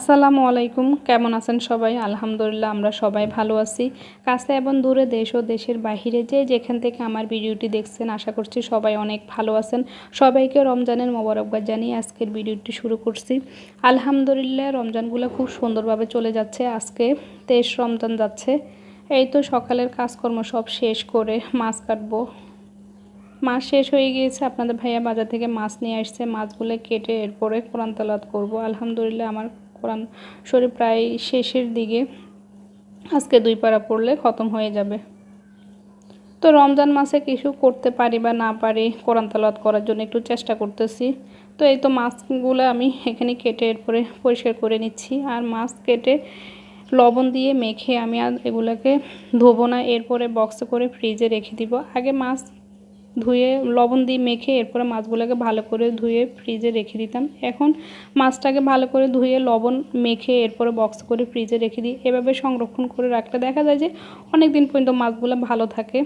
আসসালামু আলাইকুম। কেমন আছেন সবাই? আলহামদুলিল্লাহ, আমরা সবাই ভালো আছি। কাছে এবং দূরে দেশ ও দেশের বাহিরে যে যেখান থেকে আমার ভিডিওটি দেখছেন, আশা করছি সবাই অনেক ভালো আছেন। সবাইকে রমজানের মোবারকবাদ জানিয়ে আজকের ভিডিওটি শুরু করছি। আলহামদুলিল্লাহ, রমজানগুলো খুব সুন্দরভাবে চলে যাচ্ছে। আজকে তেইশ রমজান যাচ্ছে। এই তো সকালের কাজকর্ম সব শেষ করে মাছ কাটবো। মাছ শেষ হয়ে গিয়েছে। আপনাদের ভাইয়া বাজার থেকে মাছ নিয়ে আসছে। মাছগুলো কেটে এরপরে কোরআন তালাত করব। আলহামদুলিল্লাহ, আমার কোরআন শরীর প্রায় শেষের দিকে আজকে দুই পাড়া পড়লে খতম হয়ে যাবে। তো রমজান মাসে কিছু করতে পারি বা না পারি কোরআন তালাত করার জন্য একটু চেষ্টা করতেছি। তো এই তো মাছগুলো আমি এখানে কেটে এরপরে পরিষ্কার করে নিচ্ছি। আর মাছ কেটে লবণ দিয়ে মেখে আমি আর এগুলোকে ধোবো না, এরপরে বক্সে করে ফ্রিজে রেখে দিব। আগে মাছ ধুয়ে লবণ দিয়ে মেখে এরপরে মাছগুলোকে ভালো করে ধুয়ে ফ্রিজে রেখে দিতাম। এখন মাছটাকে ভালো করে ধুয়ে লবণ মেখে এরপরে বক্স করে ফ্রিজে রেখে দিই। এভাবে সংরক্ষণ করে রাখলে দেখা যায় যে অনেক দিন পর্যন্ত মাছগুলো ভালো থাকে,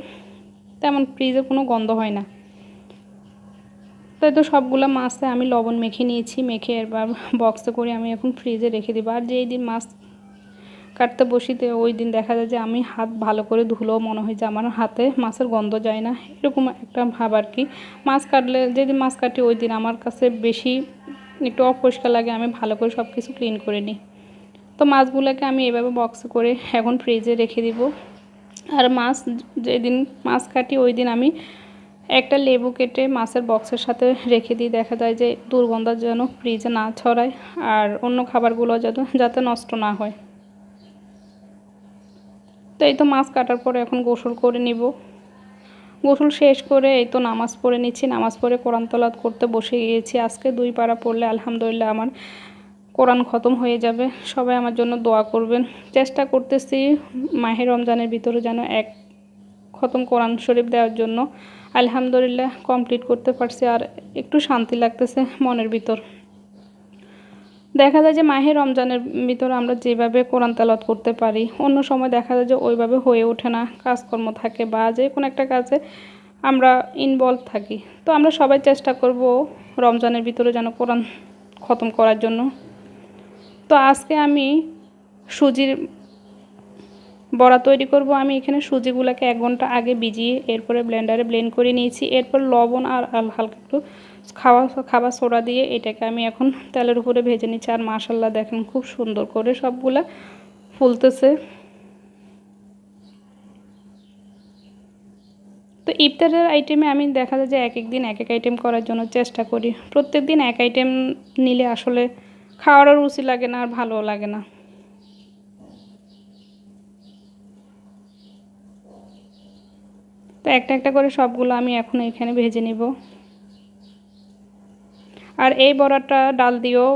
তেমন ফ্রিজে কোনো গন্ধ হয় না। তাই তো সবগুলো মাছে আমি লবণ মেখে নিয়েছি, মেখে এরবার বক্সে করে আমি এখন ফ্রিজে রেখে দিব। আর যেই দিন মাছ কাটতে বসিতে ওই দিন দেখা যায় যে আমি হাত ভালো করে ধুলেও মনে হয় যে আমার হাতে মাছের গন্ধ যায় না। এরকম একটা ভাব আর কি। মাছ কাটলে, যেদিন মাছ কাটি ওই দিন আমার কাছে বেশি একটু অপরিষ্কার লাগে, আমি ভালো করে সব কিছু ক্লিন করে নিই। তো মাছগুলোকে আমি এভাবে বক্সে করে এখন ফ্রিজে রেখে দিব। আর মাছ যেদিন মাছ কাটি ওই দিন আমি একটা লেবু কেটে মাছের বক্সের সাথে রেখে দিই। দেখা যায় যে দুর্গন্ধ যেন ফ্রিজে না ছড়ায়, আর অন্য খাবারগুলো যাতে যাতে নষ্ট না হয়। তো এই তো মাছ কাটার পরে এখন গোসল করে নিব। গোসল শেষ করে এই তো নামাজ পড়ে নিচ্ছি। নামাজ পড়ে কোরআন তলাত করতে বসে গিয়েছি। আজকে দুই পাড়া পড়লে আলহামদুলিল্লাহ আমার কোরআন খতম হয়ে যাবে। সবাই আমার জন্য দোয়া করবেন। চেষ্টা করতেছি মাহের রমজানের ভিতরে যেন এক খতম কোরআন শরীফ দেওয়ার জন্য। আলহামদুলিল্লাহ কমপ্লিট করতে পারছি। আর একটু শান্তি লাগতেছে মনের ভিতর। দেখা যায় যে মাহে রমজানের ভিতরে আমরা যেভাবে কোরআন তালাত করতে পারি, অন্য সময় দেখা যায় যে ওইভাবে হয়ে ওঠে না, কাজকর্ম থাকে বা যে কোনো একটা কাজে আমরা ইনভলভ থাকি। তো আমরা সবাই চেষ্টা করব রমজানের ভিতরে যেন কোরআন খতম করার জন্য। তো আজকে আমি সুজির বড়া তৈরি করব। আমি এখানে সুজিগুলোকে এক ঘণ্টা আগে ভিজিয়ে এরপরে ব্লেন্ডারে ব্লেন্ড করে নিয়েছি। এরপর লবণ আর হালকা একটু খাওয়া খাবার সোডা দিয়ে এটাকে আমি এখন তেলের উপরে ভেজে নিচ্ছি। আর মাসাল্লা দেখেন খুব সুন্দর করে সবগুলা ফুলতেছে। তো ইফতারের আইটেমে আমি দেখা যায় যে এক এক দিন এক এক আইটেম করার জন্য চেষ্টা করি। প্রত্যেক দিন এক আইটেম নিলে আসলে খাওয়ারও রুচি লাগে না আর ভালোও লাগে না। তো একটা একটা করে সবগুলো আমি এখন এখানে ভেজে নিব। আর এই বড়াটা ডাল দিয়েও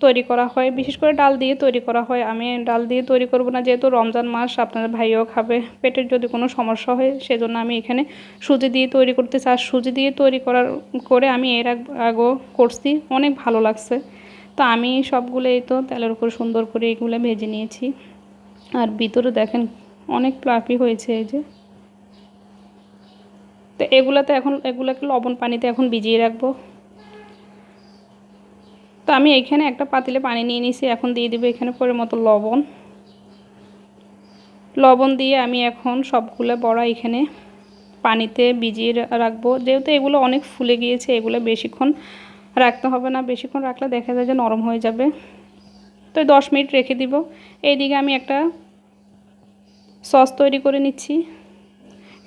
তৈরি করা হয়। বিশেষ করে ডাল দিয়ে তৈরি করা হয়। আমি ডাল দিয়ে তৈরি করব না, যেহেতু রমজান মাস, আপনার ভাইও খাবে। পেটের যদি কোনো সমস্যা হয়, সেজন্য আমি এখানে সুজি দিয়ে তৈরি করতে আর সুজি দিয়ে তৈরি করার করে আমি এর আগেও করছি। অনেক ভালো লাগছে। তো আমি সবগুলো এই তো তেলের উপর সুন্দর করে এগুলো ভেজে নিয়েছি। আর ভিতরে দেখেন অনেক প্লাফি হয়েছে এই যে। তো এগুলাতে এখন, এগুলোকে লবণ পানিতে এখন ভিজিয়ে রাখব। তো আমি এইখানে একটা পাতিলে পানি নিয়ে নিছি এখন দিয়ে দিব এখানে পরে মতো লবণ। লবণ দিয়ে আমি এখন সবগুলো বড়া এখানে পানিতে ভিজিয়ে রাখব। যেহেতু এগুলো অনেক ফুলে গিয়েছে, এগুলো বেশিক্ষণ রাখতে হবে না। বেশিক্ষণ রাখলে দেখা যায় যে নরম হয়ে যাবে। তো দশ মিনিট রেখে দিব। এইদিকে আমি একটা সস তৈরি করে নিচ্ছি।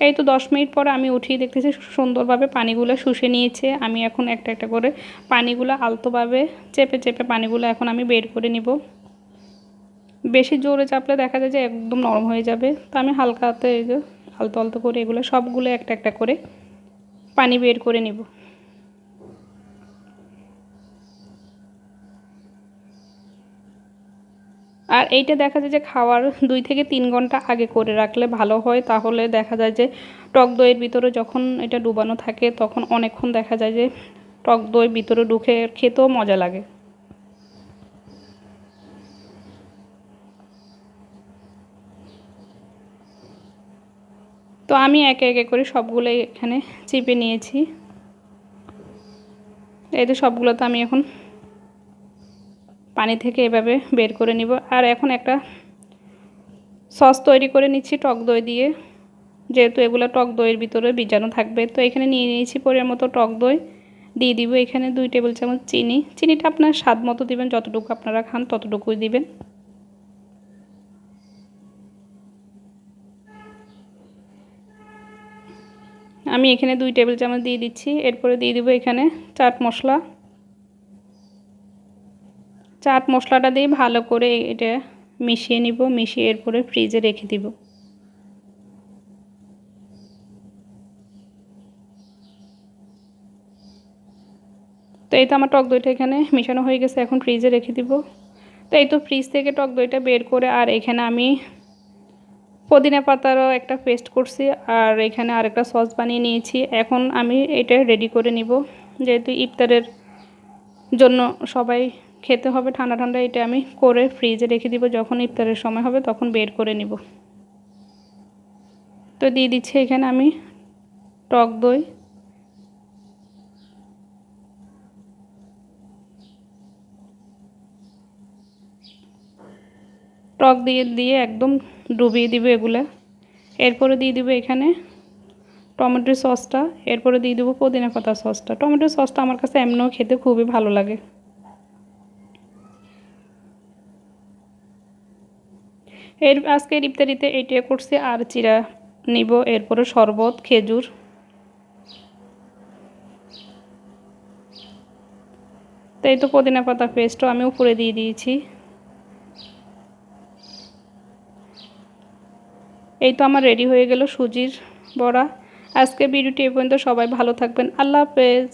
এই তো দশ মিনিট পরে আমি উঠিয়ে দেখতেছি সুন্দরভাবে পানিগুলো শুষে নিয়েছে। আমি এখন একটা একটা করে পানিগুলো আলতোভাবে চেপে চেপে পানিগুলো এখন আমি বের করে নিব। বেশি জোরে চাপলে দেখা যায় যে একদম নরম হয়ে যাবে। তা আমি হালকাতে এই যে আলতো আলতো করে এগুলো সবগুলো একটা একটা করে পানি বের করে নিব। আর এইটা দেখা যায় যে খাওয়ার দুই থেকে তিন ঘণ্টা আগে করে রাখলে ভালো হয়। তাহলে দেখা যায় যে টক দইয়ের ভিতরে যখন এটা ডুবানো থাকে, তখন অনেকক্ষণ দেখা যায় যে টক দই ভিতরে ঢুকে খেতেও মজা লাগে। তো আমি একে একে করে সবগুলো এখানে চিপে নিয়েছি। এই তো সবগুলো তো আমি এখন পানি থেকে এভাবে বের করে নিব। আর এখন একটা সস তৈরি করে নিচ্ছি, টক দই দিয়ে। যেহেতু এগুলো টক দইয়ের ভিতরে বীজাণু থাকবে, তো এখানে নিয়ে নিয়েছি পরের মতো টক দই। দিয়ে দিব এখানে দুই টেবিল চামচ চিনি। চিনিটা আপনার স্বাদ মতো দিবেন, যতটুকু আপনারা খান ততটুকুই দিবেন। আমি এখানে দুই টেবিল চামচ দিয়ে দিচ্ছি। এরপরে দিয়ে দিব এখানে চাট মশলা। চাট মশলাটা দিয়ে ভালো করে এটা মিশিয়ে নিব, মিশিয়ে এরপরে ফ্রিজে রেখে দিব। তো এই তো আমার টক দইটা এখানে মেশানো হয়ে গেছে, এখন ফ্রিজে রেখে দিব। তো এই তো ফ্রিজ থেকে টক দইটা বের করে আর এখানে আমি পুদিনা পাতারও একটা পেস্ট করছি আর এখানে আরেকটা সস বানিয়ে নিয়েছি। এখন আমি এটা রেডি করে নিব, যেহেতু ইফতারের জন্য সবাই খেতে হবে, ঠান্ডা ঠান্ডা এটা আমি করে ফ্রিজে রেখে দিব, যখন ইফতারের সময় হবে তখন বের করে নিব। তো দিয়ে দিচ্ছি এখানে আমি টক দই। টক দিয়ে দিয়ে একদম ডুবিয়ে দিব এগুলো। এরপরে দিয়ে দিব এখানে টমেটো সসটা, এরপরে দিয়ে দেবো পুদিনা পাতা সসটা। টমেটো সসটা আমার কাছে এমনিও খেতে খুবই ভালো লাগে। এর, আজকের ইফতারিতে এটা করছি, আর চিরা নিব, এরপরে শরবত, খেজুর। তো এই তো পুদিনা পাতা পেস্টও আমি উপরে দিয়ে দিয়েছি। এই তো আমার রেডি হয়ে গেল সুজির বড়া। আজকে ভিডিওটি এ পর্যন্ত, সবাই ভালো থাকবেন। আল্লাহ হাফেজ।